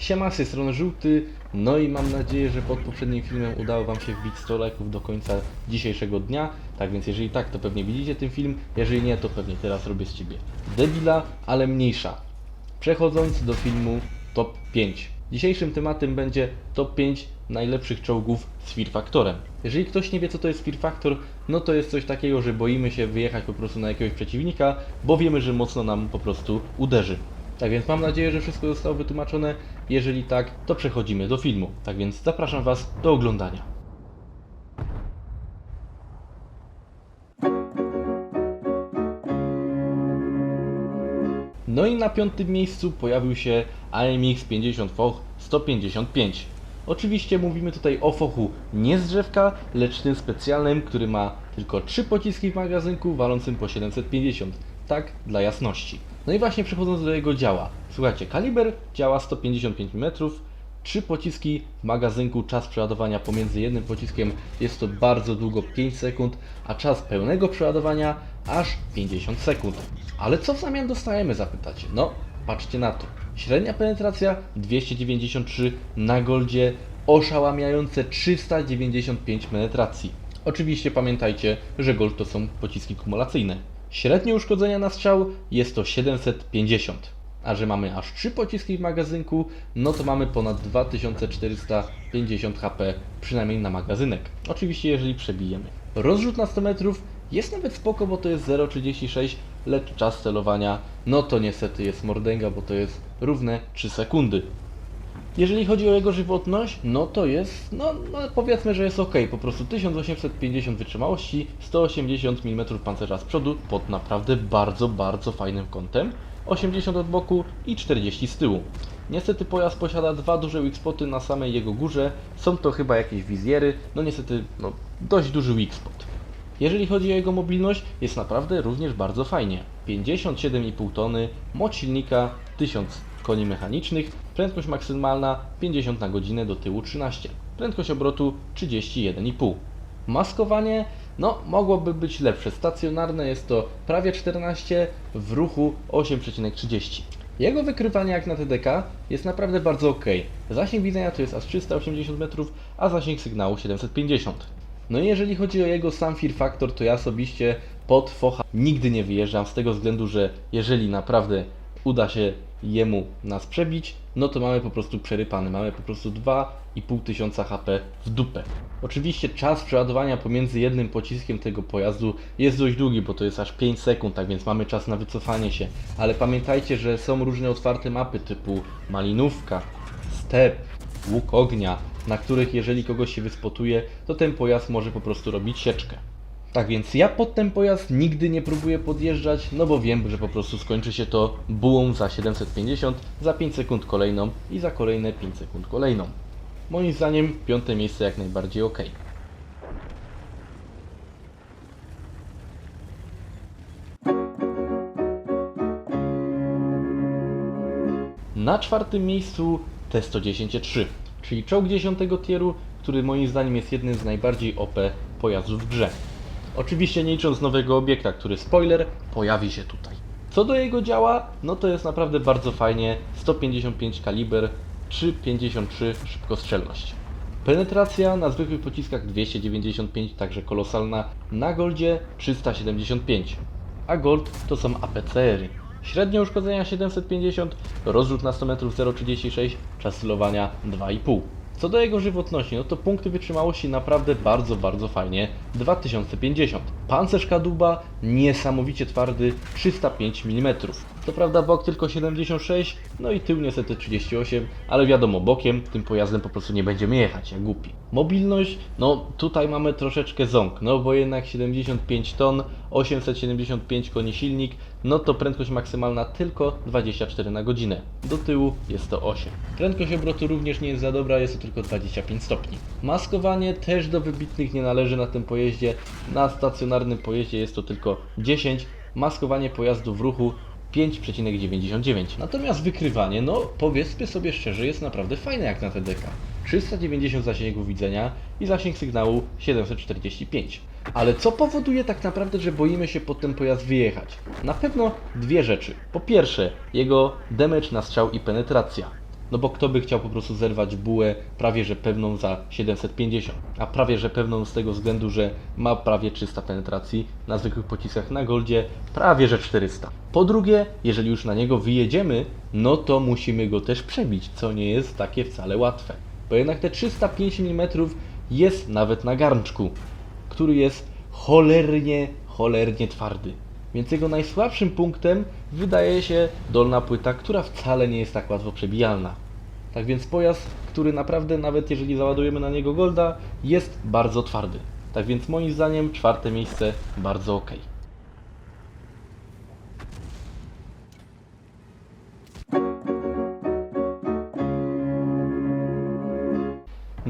Siema, z tej strony Żółty, no i mam nadzieję, że pod poprzednim filmem udało Wam się wbić 100 lajków do końca dzisiejszego dnia. Tak więc jeżeli tak, to pewnie widzicie ten film, jeżeli nie, to pewnie teraz robię z Ciebie debila, ale mniejsza. Przechodząc do filmu Top 5. Dzisiejszym tematem będzie Top 5 najlepszych czołgów z Fear Factorem. Jeżeli ktoś nie wie co to jest Fear Factor, no to jest coś takiego, że boimy się wyjechać po prostu na jakiegoś przeciwnika, bo wiemy, że mocno nam po prostu uderzy. Tak więc mam nadzieję, że wszystko zostało wytłumaczone. Jeżeli tak, to przechodzimy do filmu. Tak więc zapraszam Was do oglądania. No i na piątym miejscu pojawił się AMX 50 Foch 155. Oczywiście mówimy tutaj o fochu nie z drzewka, lecz tym specjalnym, który ma tylko 3 pociski w magazynku walącym po 750. Tak, dla jasności. No i właśnie przechodząc do jego działa. Słuchajcie, kaliber działa 155 mm, 3 pociski w magazynku, czas przeładowania pomiędzy jednym pociskiem jest to bardzo długo 5 sekund, a czas pełnego przeładowania aż 50 sekund. Ale co w zamian dostajemy zapytacie? No, patrzcie na to. Średnia penetracja 293 na goldzie, oszałamiające 395 penetracji. Oczywiście pamiętajcie, że gold to są pociski kumulacyjne. Średnie uszkodzenia na strzał jest to 750. A że mamy aż 3 pociski w magazynku, no to mamy ponad 2450 HP, przynajmniej na magazynek. Oczywiście jeżeli przebijemy. Rozrzut na 100 metrów jest nawet spoko, bo to jest 0,36, lecz czas celowania, no to niestety jest mordęga, bo to jest równe 3 sekundy. Jeżeli chodzi o jego żywotność, no to jest, no, no powiedzmy, że jest ok. Po prostu 1850 wytrzymałości, 180 mm pancerza z przodu pod naprawdę bardzo, bardzo fajnym kątem, 80 od boku i 40 z tyłu. Niestety pojazd posiada dwa duże weak spoty na samej jego górze, są to chyba jakieś wizjery, no niestety no, dość duży weak spot. Jeżeli chodzi o jego mobilność, jest naprawdę również bardzo fajnie. 57,5 tony, moc silnika 1000 koni mechanicznych, prędkość maksymalna 50 na godzinę do tyłu 13, prędkość obrotu 31,5. Maskowanie, no mogłoby być lepsze. Stacjonarne jest to prawie 14, w ruchu 8,30. Jego wykrywanie jak na TDK jest naprawdę bardzo ok. Zasięg widzenia to jest aż 380 metrów, a zasięg sygnału 750. No i jeżeli chodzi o jego sam Fear Factor, to ja osobiście pod Focha nigdy nie wyjeżdżam z tego względu, że jeżeli naprawdę uda się jemu nas przebić, no to mamy po prostu przerypany, mamy po prostu 2,5 tysiąca HP w dupę. Oczywiście czas przeładowania pomiędzy jednym pociskiem tego pojazdu jest dość długi, bo to jest aż 5 sekund, tak więc mamy czas na wycofanie się, ale pamiętajcie, że są różne otwarte mapy typu Malinówka, Step, Łuk Ognia, na których jeżeli kogoś się wyspotuje, to ten pojazd może po prostu robić sieczkę. Tak więc ja pod ten pojazd nigdy nie próbuję podjeżdżać, no bo wiem, że po prostu skończy się to bułą za 750, za 5 sekund kolejną i za kolejne 5 sekund kolejną. Moim zdaniem piąte miejsce jak najbardziej ok. Na czwartym miejscu T-110-3, czyli czołg 10 tieru, który moim zdaniem jest jednym z najbardziej OP pojazdów w grze. Oczywiście nie licząc nowego obiekta, który spoiler pojawi się tutaj. Co do jego działa, no to jest naprawdę bardzo fajnie. 155 kaliber, 3,53 szybkostrzelność. Penetracja na zwykłych pociskach 295, także kolosalna. Na goldzie 375, a gold to są APCR-y. Średnie uszkodzenia 750, rozrzut na 100 metrów 0,36, czas celowania 2,5. Co do jego żywotności, no to punkty wytrzymałości naprawdę bardzo, bardzo fajnie. 2050. Pancerz kadłuba niesamowicie twardy, 305 mm. To prawda bok tylko 76, no i tył niestety 38, ale wiadomo, bokiem tym pojazdem po prostu nie będziemy jechać, jak głupi. Mobilność, no tutaj mamy troszeczkę ząg, no bo jednak 75 ton, 875 koni silnik, no to prędkość maksymalna tylko 24 na godzinę. Do tyłu jest to 8. Prędkość obrotu również nie jest za dobra, jest to tylko 25 stopni. Maskowanie też do wybitnych nie należy na tym pojeździe. Na stacjonarnym pojeździe jest to tylko 10. Maskowanie pojazdu w ruchu 5,99. Natomiast wykrywanie, no powiedzmy sobie szczerze, jest naprawdę fajne jak na TDK. 390 zasięgu widzenia i zasięg sygnału 745. Ale co powoduje tak naprawdę, że boimy się pod ten pojazd wyjechać? Na pewno dwie rzeczy. Po pierwsze, jego damage na strzał i penetracja. No bo kto by chciał po prostu zerwać bułę prawie że pewną za 750, a prawie że pewną z tego względu, że ma prawie 300 penetracji, na zwykłych pociskach na Goldzie prawie że 400. Po drugie, jeżeli już na niego wyjedziemy, no to musimy go też przebić, co nie jest takie wcale łatwe. Bo jednak te 305 mm jest nawet na garnczku, który jest cholernie, cholernie twardy. Więc jego najsłabszym punktem wydaje się dolna płyta, która wcale nie jest tak łatwo przebijalna. Tak więc pojazd, który naprawdę nawet jeżeli załadujemy na niego golda, jest bardzo twardy. Tak więc moim zdaniem czwarte miejsce bardzo ok.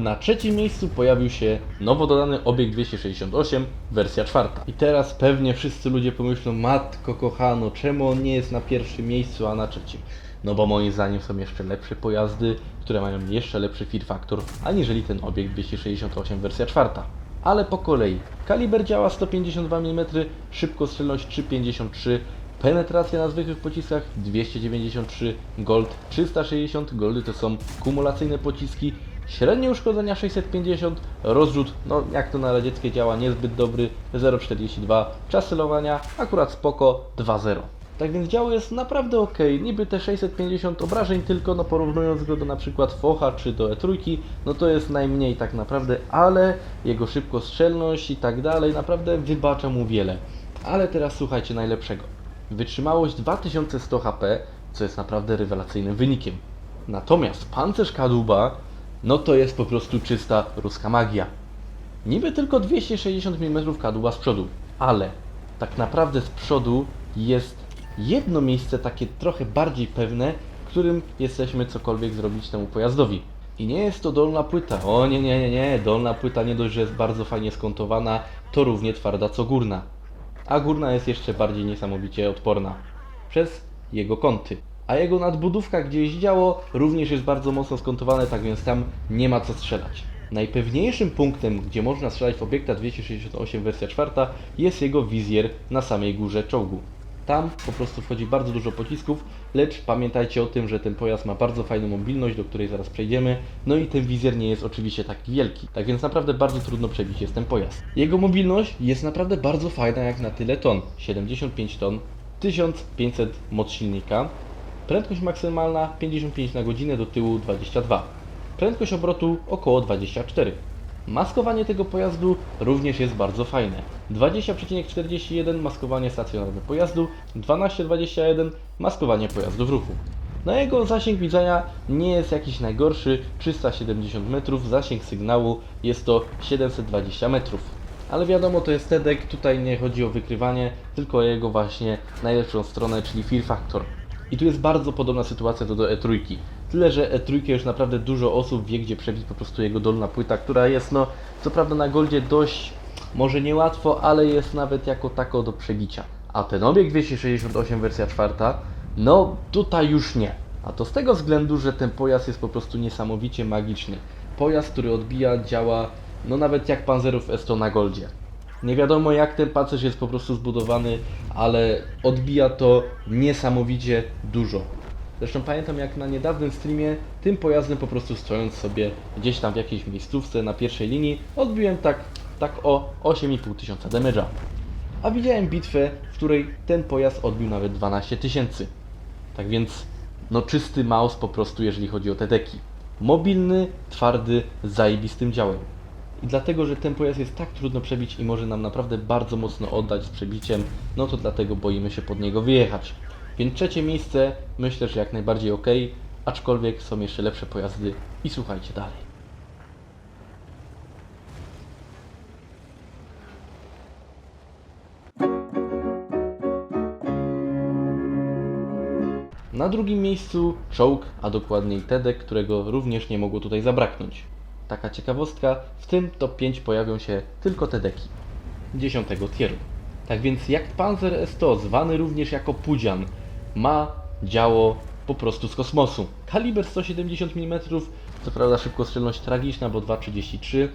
Na trzecim miejscu pojawił się nowo dodany obiekt 268, wersja czwarta. I teraz pewnie wszyscy ludzie pomyślą, matko kochano, czemu on nie jest na pierwszym miejscu, a na trzecim? No bo moim zdaniem są jeszcze lepsze pojazdy, które mają jeszcze lepszy fear factor, aniżeli ten obiekt 268 wersja czwarta. Ale po kolei. Kaliber działa 152 mm, szybkostrzelność 353 Penetracja na zwykłych pociskach 293, Gold 360, Goldy to są kumulacyjne pociski, średnie uszkodzenia 650, rozrzut, no jak to na radzieckie działa, niezbyt dobry, 0,42, czas celowania akurat spoko, 2,0. Tak więc działo jest naprawdę ok, niby te 650 obrażeń tylko, no porównując go do na przykład Focha czy do E3, no to jest najmniej tak naprawdę, ale jego szybkostrzelność i tak dalej, naprawdę wybacza mu wiele. Ale teraz słuchajcie najlepszego. Wytrzymałość 2100 HP, co jest naprawdę rewelacyjnym wynikiem. Natomiast pancerz kadłuba, no to jest po prostu czysta ruska magia. Niby tylko 260 mm kadłuba z przodu, ale tak naprawdę z przodu jest jedno miejsce takie trochę bardziej pewne, którym jesteśmy cokolwiek zrobić temu pojazdowi. I nie jest to dolna płyta. O nie, nie, nie, nie. Dolna płyta nie dość, że jest bardzo fajnie skontowana, to równie twarda co górna. A górna jest jeszcze bardziej niesamowicie odporna przez jego kąty. A jego nadbudówka, gdzie jest działo, również jest bardzo mocno skontowane, tak więc tam nie ma co strzelać. Najpewniejszym punktem, gdzie można strzelać w obiekta 268 wersja 4 jest jego wizjer na samej górze czołgu. Tam po prostu wchodzi bardzo dużo pocisków, lecz pamiętajcie o tym, że ten pojazd ma bardzo fajną mobilność, do której zaraz przejdziemy, no i ten wizjer nie jest oczywiście taki wielki, tak więc naprawdę bardzo trudno przebić jest ten pojazd. Jego mobilność jest naprawdę bardzo fajna jak na tyle ton, 75 ton, 1500 moc silnika, prędkość maksymalna 55 na godzinę do tyłu 22, prędkość obrotu około 24. Maskowanie tego pojazdu również jest bardzo fajne. 20,41 maskowanie stacjonarne pojazdu, 12,21 maskowanie pojazdu w ruchu. Na jego zasięg widzenia nie jest jakiś najgorszy, 370 metrów, zasięg sygnału jest to 720 metrów. Ale wiadomo, to jest TEDek, tutaj nie chodzi o wykrywanie, tylko o jego właśnie najlepszą stronę, czyli Fear Factor. I tu jest bardzo podobna sytuacja do, do E3. Tyle, że E3 już naprawdę dużo osób wie, gdzie przebić po prostu jego dolna płyta, która jest no, co prawda na Goldzie dość, może niełatwo, ale jest nawet jako tako do przebicia. A ten obieg 268 wersja czwarta, no tutaj już nie. A to z tego względu, że ten pojazd jest po prostu niesamowicie magiczny. Pojazd, który odbija, działa, no nawet jak Panzerów S100 na Goldzie. Nie wiadomo jak ten pancerz jest po prostu zbudowany, ale odbija to niesamowicie dużo. Zresztą pamiętam jak na niedawnym streamie tym pojazdem po prostu stojąc sobie gdzieś tam w jakiejś miejscówce na pierwszej linii odbiłem tak, tak o 8,5 tysiąca damage'a. A widziałem bitwę, w której ten pojazd odbił nawet 12 tysięcy. Tak więc no czysty mouse po prostu jeżeli chodzi o te deki. Mobilny, twardy, zajebistym działem. I dlatego, że ten pojazd jest tak trudno przebić i może nam naprawdę bardzo mocno oddać z przebiciem, no to dlatego boimy się pod niego wyjechać. Więc trzecie miejsce myślę, że jak najbardziej ok, aczkolwiek są jeszcze lepsze pojazdy i słuchajcie dalej. Na drugim miejscu czołg, a dokładniej Tedek, którego również nie mogło tutaj zabraknąć. Taka ciekawostka, w tym top 5 pojawią się tylko Tedeki 10 tieru. Tak więc jak Panzer S100, zwany również jako Pudzian, ma działo po prostu z kosmosu. Kaliber 170 mm, co prawda szybkostrzelność tragiczna, bo 2,33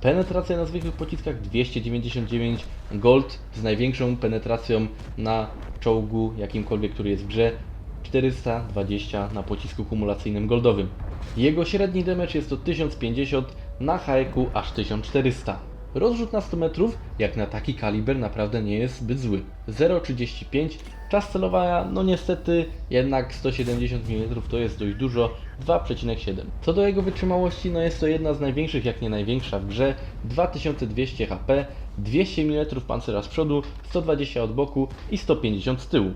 Penetracja na zwykłych pociskach 299 Gold z największą penetracją na czołgu jakimkolwiek, który jest w grze 1420 na pocisku kumulacyjnym goldowym. Jego średni damage jest to 1050, na haeku aż 1400. Rozrzut na 100 metrów, jak na taki kaliber, naprawdę nie jest zbyt zły. 0,35, czas celowania, no niestety, jednak 170 mm to jest dość dużo, 2,7. Co do jego wytrzymałości, no jest to jedna z największych, jak nie największa w grze, 2200 HP, 200 mm pancera z przodu, 120 od boku i 150 z tyłu.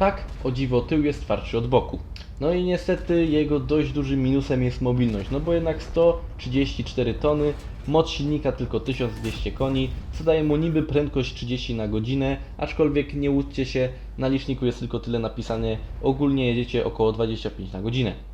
Tak, o dziwo tył jest twardszy od boku. No i niestety jego dość dużym minusem jest mobilność, no bo jednak 134 tony, moc silnika tylko 1200 koni, co daje mu niby prędkość 30 na godzinę, aczkolwiek nie łudźcie się, na liczniku jest tylko tyle napisane, ogólnie jedziecie około 25 na godzinę.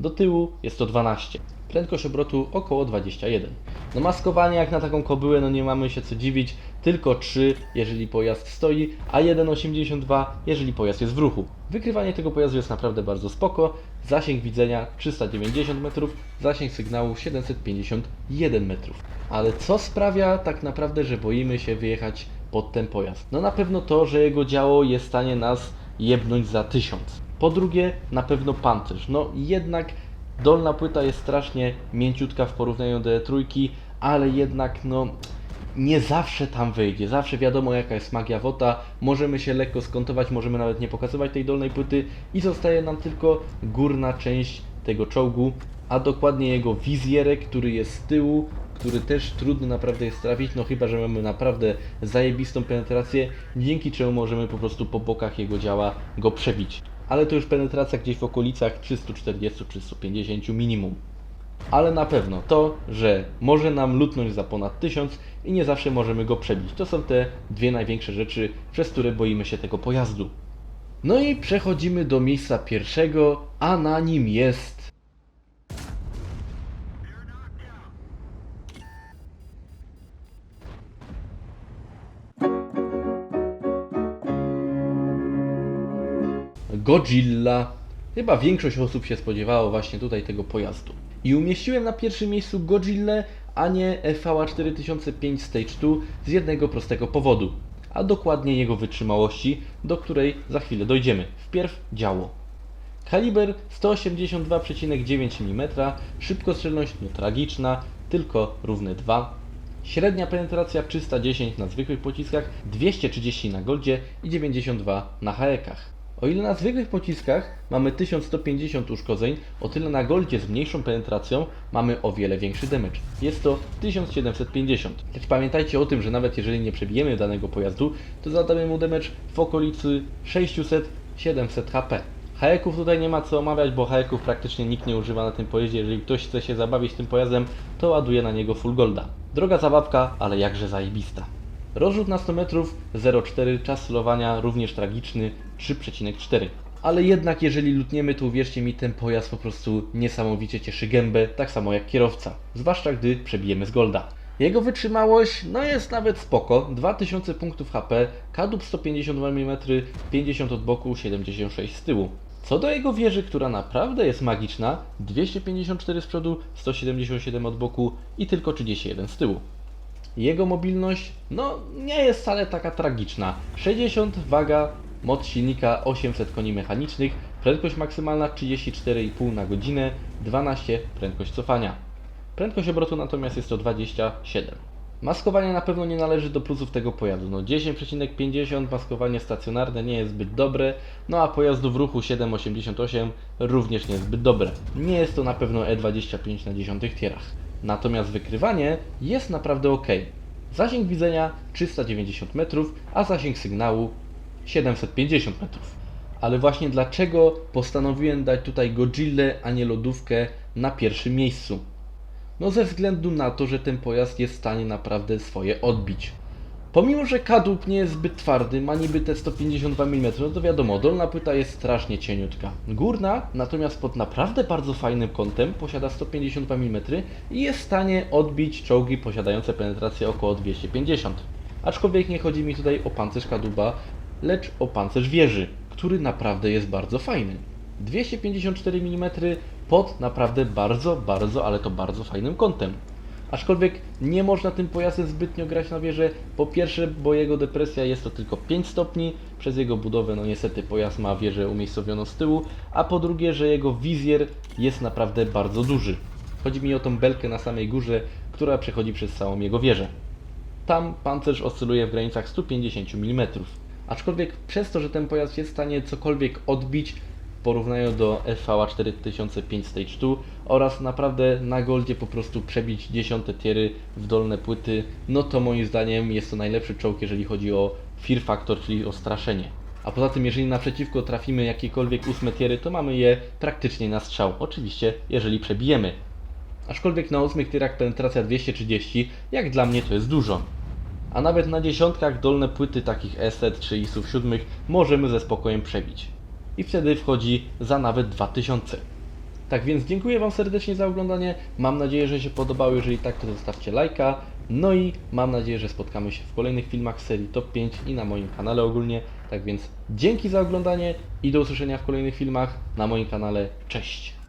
Do tyłu jest to 12. Prędkość obrotu około 21. No maskowanie jak na taką kobyłę, no nie mamy się co dziwić, tylko 3 jeżeli pojazd stoi, a 1,82 jeżeli pojazd jest w ruchu. Wykrywanie tego pojazdu jest naprawdę bardzo spoko. Zasięg widzenia 390 metrów, zasięg sygnału 751 metrów. Ale co sprawia tak naprawdę, że boimy się wyjechać pod ten pojazd? No na pewno to, że jego działo jest w stanie nas jebnąć za 1000. Po drugie, na pewno pancerz. No jednak dolna płyta jest strasznie mięciutka w porównaniu do trójki, ale jednak no nie zawsze tam wyjdzie. Zawsze wiadomo jaka jest magia WOTA. Możemy się lekko skontować, możemy nawet nie pokazywać tej dolnej płyty i zostaje nam tylko górna część tego czołgu, a dokładnie jego wizjerek, który jest z tyłu, który też trudno naprawdę jest trafić, no chyba, że mamy naprawdę zajebistą penetrację, dzięki czemu możemy po prostu po bokach jego działa go przebić. Ale to już penetracja gdzieś w okolicach 340-350 minimum. Ale na pewno to, że może nam lutnąć za ponad 1000 i nie zawsze możemy go przebić. To są te dwie największe rzeczy, przez które boimy się tego pojazdu. No i przechodzimy do miejsca pierwszego, a na nim jest Godzilla. Chyba większość osób się spodziewało właśnie tutaj tego pojazdu. I umieściłem na pierwszym miejscu Godzilla, a nie FVA 4005 Stage 2 z jednego prostego powodu, a dokładnie jego wytrzymałości, do której za chwilę dojdziemy. Wpierw działo. Kaliber 182,9 mm, szybkostrzelność no tragiczna, tylko równe 2. Średnia penetracja 310 na zwykłych pociskach, 230 na goldzie i 92 na haekach. O ile na zwykłych pociskach mamy 1150 uszkodzeń, o tyle na goldzie z mniejszą penetracją mamy o wiele większy damage. Jest to 1750. Lecz pamiętajcie o tym, że nawet jeżeli nie przebijemy danego pojazdu, to zadamy mu damage w okolicy 600-700 HP. Haeków tutaj nie ma co omawiać, bo haeków praktycznie nikt nie używa na tym pojeździe. Jeżeli ktoś chce się zabawić tym pojazdem, to ładuje na niego full golda. Droga zabawka, ale jakże zajebista. Rozrzut na 100 metrów 0,4, czas celowania również tragiczny 3,4. Ale jednak jeżeli lutniemy, to uwierzcie mi, ten pojazd po prostu niesamowicie cieszy gębę, tak samo jak kierowca. Zwłaszcza gdy przebijemy z golda. Jego wytrzymałość no jest nawet spoko, 2000 punktów HP, kadłub 152 mm, 50 od boku, 76 z tyłu. Co do jego wieży, która naprawdę jest magiczna, 254 z przodu, 177 od boku i tylko 31 z tyłu. Jego mobilność, no nie jest wcale taka tragiczna. 60 waga, moc silnika 800 koni mechanicznych, prędkość maksymalna 34,5 na godzinę, 12 prędkość cofania. Prędkość obrotu natomiast jest to 27. Maskowanie na pewno nie należy do plusów tego pojazdu. No 10,50 maskowanie stacjonarne nie jest zbyt dobre, no a pojazdu w ruchu 7,88 również nie jest zbyt dobre. Nie jest to na pewno E25 na 10 tierach. Natomiast wykrywanie jest naprawdę ok. Zasięg widzenia 390 metrów, a zasięg sygnału 750 metrów. Ale właśnie dlaczego postanowiłem dać tutaj Godzillę, a nie lodówkę na pierwszym miejscu? No ze względu na to, że ten pojazd jest w stanie naprawdę swoje odbić. Pomimo, że kadłub nie jest zbyt twardy, ma niby te 152 mm, no to wiadomo, dolna płyta jest strasznie cieniutka. Górna, natomiast pod naprawdę bardzo fajnym kątem, posiada 152 mm i jest w stanie odbić czołgi posiadające penetrację około 250. Aczkolwiek nie chodzi mi tutaj o pancerz kadłuba, lecz o pancerz wieży, który naprawdę jest bardzo fajny. 254 mm pod naprawdę bardzo, bardzo, ale to bardzo fajnym kątem. Aczkolwiek nie można tym pojazdem zbytnio grać na wieżę. Po pierwsze, bo jego depresja jest to tylko 5 stopni, przez jego budowę no niestety pojazd ma wieżę umiejscowioną z tyłu, a po drugie, że jego wizjer jest naprawdę bardzo duży. Chodzi mi o tą belkę na samej górze, która przechodzi przez całą jego wieżę. Tam pancerz oscyluje w granicach 150 mm. Aczkolwiek przez to, że ten pojazd jest w stanie cokolwiek odbić w porównaniu do FVA 4005 Stage 2 oraz naprawdę na goldzie po prostu przebić dziesiąte tiery w dolne płyty, no to moim zdaniem jest to najlepszy czołg, jeżeli chodzi o Fear Factor, czyli o straszenie. A poza tym, jeżeli naprzeciwko trafimy jakiekolwiek ósme tiery, to mamy je praktycznie na strzał. Oczywiście, jeżeli przebijemy. Aczkolwiek na ósmych tierach penetracja 230, jak dla mnie to jest dużo. A nawet na dziesiątkach dolne płyty takich ESET czy ISów siódmych możemy ze spokojem przebić. I wtedy wchodzi za nawet 2000. Tak więc dziękuję Wam serdecznie za oglądanie. Mam nadzieję, że się podobało. Jeżeli tak, to zostawcie lajka. No i mam nadzieję, że spotkamy się w kolejnych filmach serii Top 5 i na moim kanale ogólnie. Tak więc dzięki za oglądanie i do usłyszenia w kolejnych filmach na moim kanale. Cześć!